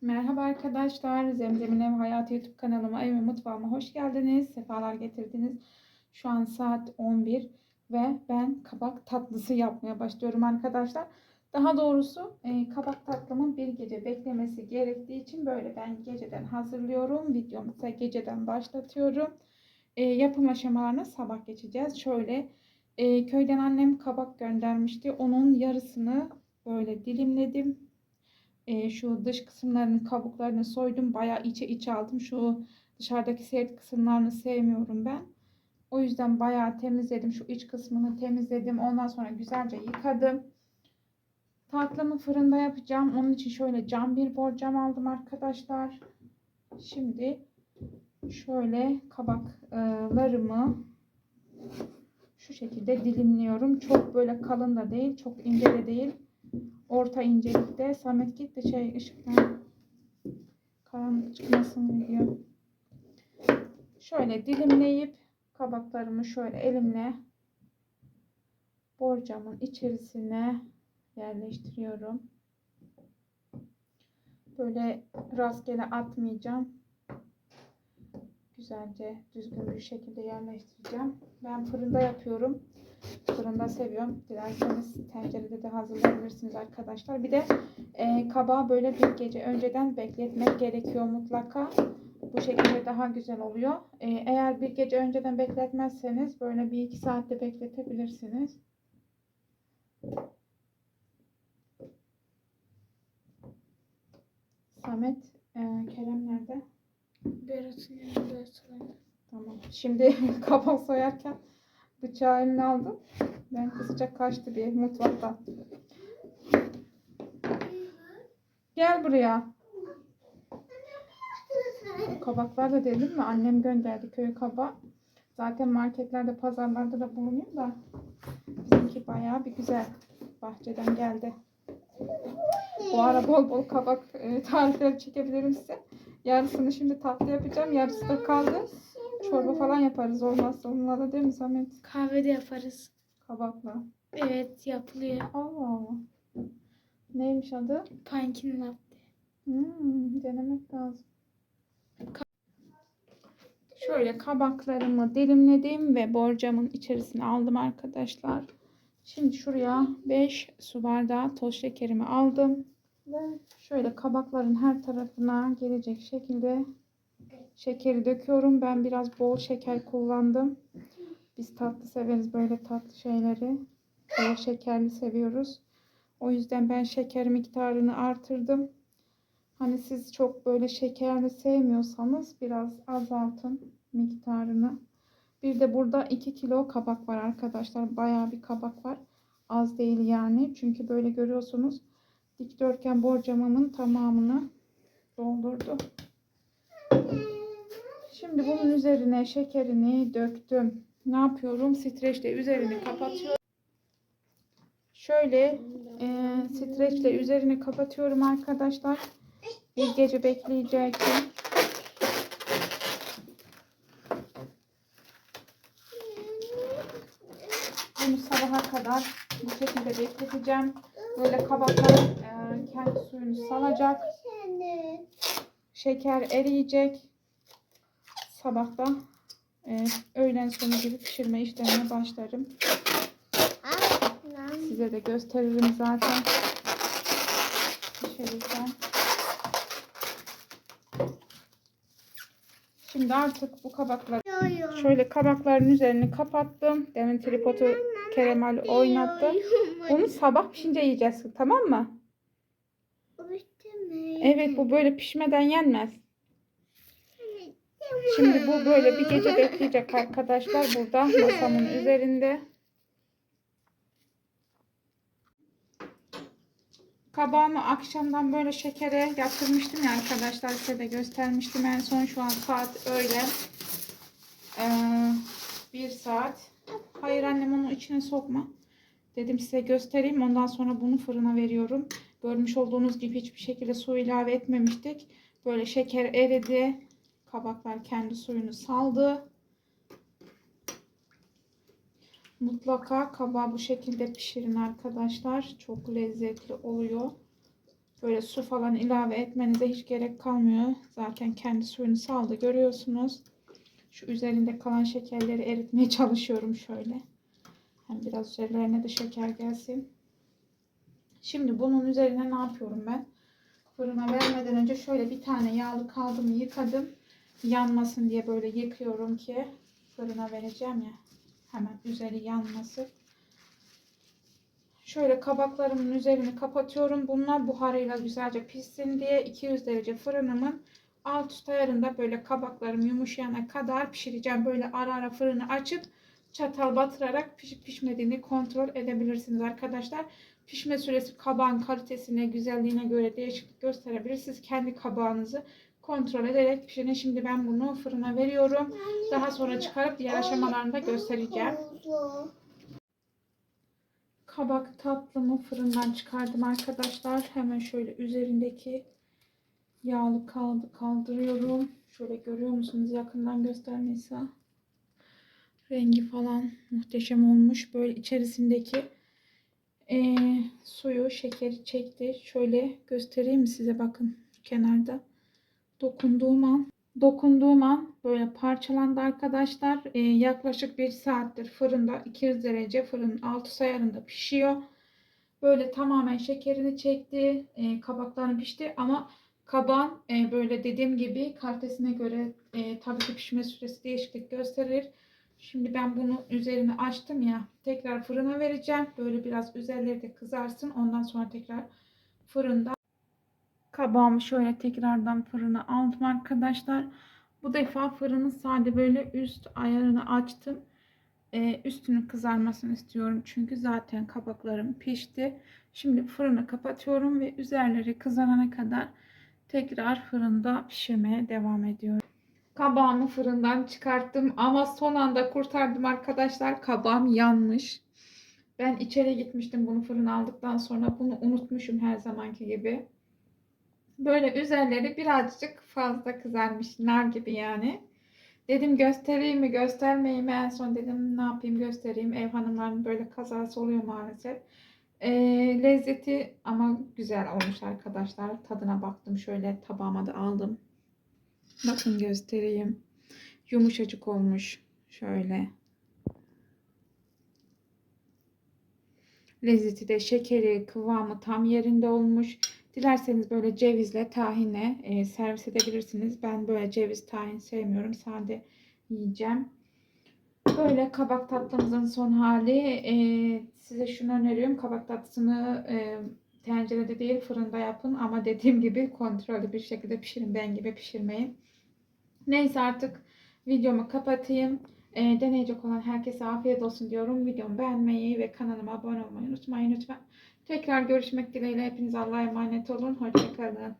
Merhaba arkadaşlar. Zemzem'in Ev Hayatı YouTube kanalıma, ev ve mutfağıma hoş geldiniz. Sefalar getirdiniz. Şu an saat 11 ve ben kabak tatlısı yapmaya başlıyorum arkadaşlar. Daha doğrusu e, kabak tatlımın bir gece beklemesi gerektiği için böyle ben geceden hazırlıyorum. Videomu ise geceden başlatıyorum. E, yapım aşamalarına sabah geçeceğiz. Şöyle e, köyden annem kabak göndermişti. Onun yarısını böyle dilimledim e, şu dış kısımlarının kabuklarını soydum. Bayağı içe içe aldım. Şu dışarıdaki sert kısımlarını sevmiyorum ben. O yüzden bayağı temizledim. Şu iç kısmını temizledim. Ondan sonra güzelce yıkadım. Tatlımı fırında yapacağım. Onun için şöyle cam bir borcam aldım arkadaşlar. Şimdi şöyle kabaklarımı şu şekilde dilimliyorum. Çok böyle kalın da değil, çok ince de değil orta incelikte. Samet git de şey ışıklar karanlık çıkmasın video. Şöyle dilimleyip kabaklarımı şöyle elimle borcamın içerisine yerleştiriyorum. Böyle rastgele atmayacağım. Güzelce düzgün bir şekilde yerleştireceğim. Ben fırında yapıyorum fırında seviyorum. Dilerseniz tencerede de hazırlayabilirsiniz arkadaşlar. Bir de e, kabağı böyle bir gece önceden bekletmek gerekiyor mutlaka. Bu şekilde daha güzel oluyor. E, eğer bir gece önceden bekletmezseniz böyle bir iki saatte bekletebilirsiniz. Samet, e, Kerem nerede? Berat'ın yanında. Tamam. Şimdi kabak soyarken Bıçağı eline aldım. Ben kısacak kaçtı bir mutfaktan. Gel buraya. Kabaklar da dedim mi? Annem gönderdi köy kaba. Zaten marketlerde, pazarlarda da bulunuyor da bizimki bayağı bir güzel. Bahçeden geldi. Bu ara bol bol kabak e, tarifleri çekebilirim size. Yarısını şimdi tatlı yapacağım. Yarısı da kaldı. Çorba falan yaparız olmazsa onunla da değil mi Samet? Kahve de yaparız. Kabakla. Evet yapılıyor. Allah Allah. Neymiş adı? Pumpkin latte. Hmm, denemek lazım. Şöyle kabaklarımı dilimledim ve borcamın içerisine aldım arkadaşlar. Şimdi şuraya 5 su bardağı toz şekerimi aldım. Şöyle kabakların her tarafına gelecek şekilde şekeri döküyorum. Ben biraz bol şeker kullandım. Biz tatlı severiz böyle tatlı şeyleri. Bol şekerli seviyoruz. O yüzden ben şeker miktarını artırdım. Hani siz çok böyle şekerli sevmiyorsanız biraz azaltın miktarını. Bir de burada 2 kilo kabak var arkadaşlar. Bayağı bir kabak var. Az değil yani. Çünkü böyle görüyorsunuz dikdörtgen borcamamın tamamını doldurdu. Şimdi bunun üzerine şekerini döktüm. Ne yapıyorum? Streçle üzerini kapatıyorum. Şöyle e, streçle üzerini kapatıyorum arkadaşlar. Bir gece bekleyecektim. Bunu sabaha kadar bu şekilde bekleteceğim. Böyle kabaklar e, kendi suyunu salacak. Şeker eriyecek. Sabah da e, öğlen sonu gibi pişirme işlemine başlarım. Size de gösteririm zaten. Pişirirken. Şimdi artık bu kabakları şöyle kabakların üzerini kapattım. Demin tripodu keremal oynattım. Onu sabah pişince yiyeceğiz tamam mı? Evet bu böyle pişmeden yenmez. Şimdi bu böyle bir gece bekleyecek arkadaşlar burada masamın üzerinde. Kabağımı akşamdan böyle şekere yatırmıştım ya arkadaşlar size de göstermiştim en son şu an saat öyle ee, bir saat. Hayır annem onu içine sokma. Dedim size göstereyim ondan sonra bunu fırına veriyorum. Görmüş olduğunuz gibi hiçbir şekilde su ilave etmemiştik. Böyle şeker eridi. Kabaklar kendi suyunu saldı. Mutlaka kabağı bu şekilde pişirin arkadaşlar. Çok lezzetli oluyor. Böyle su falan ilave etmenize hiç gerek kalmıyor. Zaten kendi suyunu saldı görüyorsunuz. Şu üzerinde kalan şekerleri eritmeye çalışıyorum şöyle. Hem biraz üzerlerine de şeker gelsin. Şimdi bunun üzerine ne yapıyorum ben? Fırına vermeden önce şöyle bir tane yağlı kaldımı yıkadım. Yanmasın diye böyle yıkıyorum ki fırına vereceğim ya. Hemen üzeri yanması. Şöyle kabaklarımın üzerini kapatıyorum. Bunlar buharıyla güzelce pişsin diye 200 derece fırınımın alt üst ayarında böyle kabaklarım yumuşayana kadar pişireceğim. Böyle ara ara fırını açıp çatal batırarak pişip pişmediğini kontrol edebilirsiniz arkadaşlar. Pişme süresi kabağın kalitesine, güzelliğine göre değişiklik gösterebilir. Siz kendi kabağınızı kontrol ederek pişirin. Şimdi ben bunu fırına veriyorum. Daha sonra çıkarıp diğer aşamalarını da göstereceğim. Kabak tatlımı fırından çıkardım arkadaşlar. Hemen şöyle üzerindeki yağlı kaldı kaldırıyorum. Şöyle görüyor musunuz yakından göstermeyse. Rengi falan muhteşem olmuş. Böyle içerisindeki eee, suyu, şekeri çekti. Şöyle göstereyim size bakın kenarda. Dokunduğum an dokunduğum an böyle parçalandı arkadaşlar. Ee, yaklaşık bir saattir fırında 200 derece fırının altı sayarında pişiyor. Böyle tamamen şekerini çekti. E, kabaklarını pişti ama kabağın e, böyle dediğim gibi kalitesine göre e, tabii ki pişme süresi değişiklik gösterir. Şimdi ben bunu üzerini açtım ya. Tekrar fırına vereceğim. Böyle biraz üzerleri de kızarsın. Ondan sonra tekrar fırında kabağımı şöyle tekrardan fırına aldım arkadaşlar. Bu defa fırını sadece böyle üst ayarını açtım. Ee, üstünün kızarmasını istiyorum. Çünkü zaten kabaklarım pişti. Şimdi fırını kapatıyorum ve üzerleri kızarana kadar tekrar fırında pişirmeye devam ediyorum. Kabağımı fırından çıkarttım ama son anda kurtardım arkadaşlar. Kabağım yanmış. Ben içeri gitmiştim bunu fırına aldıktan sonra. Bunu unutmuşum her zamanki gibi. Böyle üzerleri birazcık fazla kızarmış. Nar gibi yani. Dedim göstereyim mi göstermeyeyim mi? En son dedim ne yapayım göstereyim. Ev hanımlarının böyle kazası oluyor maalesef. Ee, lezzeti ama güzel olmuş arkadaşlar. Tadına baktım şöyle tabağıma da aldım. Bakın göstereyim. Yumuşacık olmuş. Şöyle. Lezzeti de şekeri, kıvamı tam yerinde olmuş. Dilerseniz böyle cevizle, tahinle e, servis edebilirsiniz. Ben böyle ceviz, tahin sevmiyorum. Sade yiyeceğim. Böyle kabak tatlımızın son hali. E, size şunu öneriyorum. Kabak tatlısını e, tencerede değil fırında yapın. Ama dediğim gibi kontrollü bir şekilde pişirin. Ben gibi pişirmeyin. Neyse artık videomu kapatayım. E, deneyecek olan herkese afiyet olsun diyorum. Videomu beğenmeyi ve kanalıma abone olmayı unutmayın lütfen. Tekrar görüşmek dileğiyle. Hepiniz Allah'a emanet olun. Hoşçakalın.